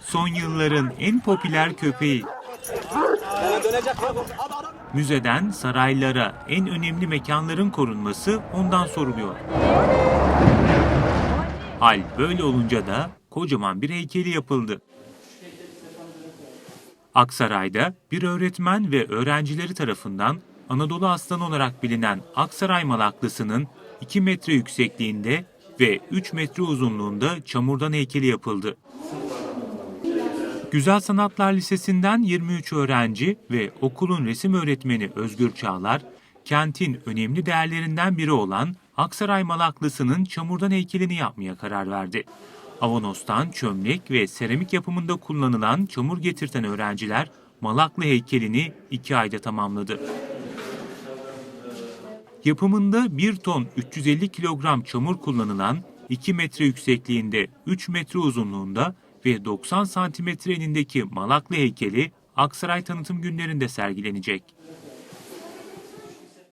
Son yılların en popüler köpeği. Müzeden saraylara, en önemli mekanların korunması ondan soruluyor. Hal böyle olunca da kocaman bir heykeli yapıldı. Aksaray'da bir öğretmen ve öğrencileri tarafından Anadolu Aslanı olarak bilinen Aksaray Malaklısı'nın 2 metre yüksekliğinde ve 3 metre uzunluğunda çamurdan heykeli yapıldı. Güzel Sanatlar Lisesi'nden 23 öğrenci ve okulun resim öğretmeni Özgür Çağlar, kentin önemli değerlerinden biri olan Aksaray Malaklısı'nın çamurdan heykelini yapmaya karar verdi. Avanos'tan çömlek ve seramik yapımında kullanılan çamur getirten öğrenciler Malaklı heykelini iki ayda tamamladı. Yapımında 1 ton 350 kilogram çamur kullanılan 2 metre yüksekliğinde 3 metre uzunluğunda ve 90 santimetre enindeki Malaklı heykeli Aksaray tanıtım günlerinde sergilenecek.